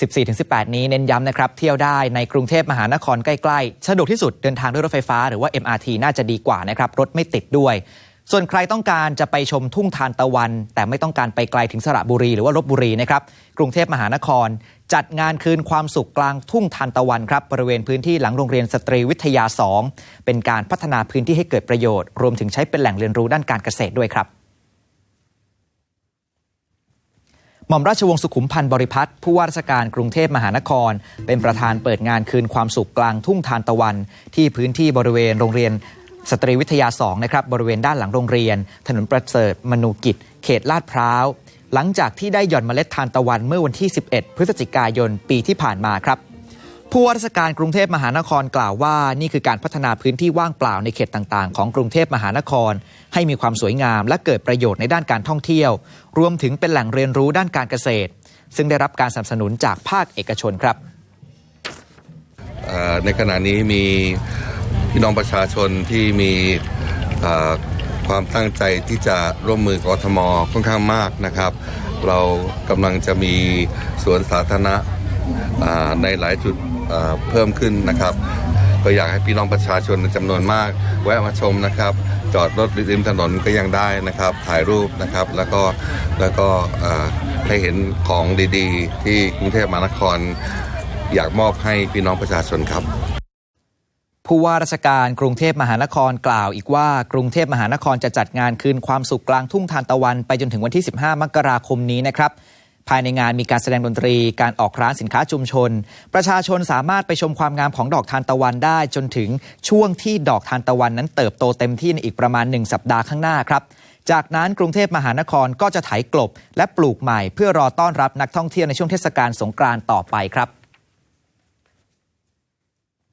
14-18 นี้เน้นย้ำนะครับ เที่ยวได้ในกรุงเทพมหานครใกล้ๆ สะดวกที่สุดเดินทางด้วยรถไฟฟ้าหรือว่า MRT น่าจะดีกว่านะครับ รถไม่ติดด้วย ส่วนใครต้องการจะไปชมทุ่งทานตะวัน แต่ไม่ต้องการไปไกลถึงสระบุรีหรือว่าลบบุรีนะครับ กรุงเทพมหานคร จัดงานคืนความสุขกลางทุ่งทานตะวันครับบริเวณพื้นที่หลังโรงเรียนสตรีวิทยา 2 เป็นการพัฒนาพื้นที่ให้เกิดประโยชน์ รวมถึงใช้เป็นแหล่งเรียนรู้ด้านการเกษตรด้วยครับ หม่อมราชวงศ์สุขุมพันธ์บริพัตรผู้ว่าราชการกรุงเทพมหานคร เป็นประธานเปิดงานคืนความสุขกลางทุ่งทานตะวัน ที่พื้นที่บริเวณโรงเรียนสตรีวิทยา2นะครับบริเวณด้านหลังโรงเรียน ถนนประเสริฐมนูกิจ เขตลาดพร้าว หลังจากที่ได้หย่อนเมล็ดทานตะวันเมื่อวันที่ 11 พฤศจิกายนปีที่ผ่านมาครับ ผู้ว่าราชการกรุงเทพมหานครกล่าวว่า นี่คือการพัฒนาพื้นที่ว่างเปล่าในเขตต่างๆ ของกรุงเทพมหานคร ให้มีความสวยงามและเกิดประโยชน์ในด้านการท่องเที่ยว รวมถึงเป็นแหล่งเรียนรู้ด้านการเกษตร ซึ่งได้รับการสนับสนุนจากภาคเอกชนครับในขณะนี้มีพี่น้องประชาชนที่มีความตั้งใจที่จะร่วมมือกทมค่อนข้างมากนะครับ เรากำลังจะมีสวนสาธารณะ ในหลายจุดเพิ่มขึ้นนะครับ ก็อยากให้พี่น้องประชาชนจำนวนมาก แวะมาชมนะครับ จอดรถริมถนนก็ยังได้นะครับ ถ่ายรูปนะครับแล้วก็แล้วก็ให้เห็นของดีๆ ที่กรุงเทพมหานคร อยากมอบให้พี่น้องประชาชนครับผู้ว่าราชการกรุงเทพมหานครกล่าวอีกว่ากรุงเทพมหานครจะจัดงานคืนความสุขกลางทุ่งทานตะวัน ไปจนถึงวันที่ 15 มกราคมนี้นะครับ ภายในงานมีการแสดงดนตรี การออกร้านสินค้าชุมชน ประชาชนสามารถไปชมความงามของดอกทานตะวันได้ จนถึงช่วงที่ดอกทานตะวันนั้นเติบโตเต็มที่ในอีกประมาณ 1 สัปดาห์ข้างหน้าครับจากนั้นกรุงเทพมหานครก็จะไถกลบ และปลูกใหม่ เพื่อรอต้อนรับนักท่องเที่ยวในช่วงเทศกาลสงกรานต์ต่อไปครับ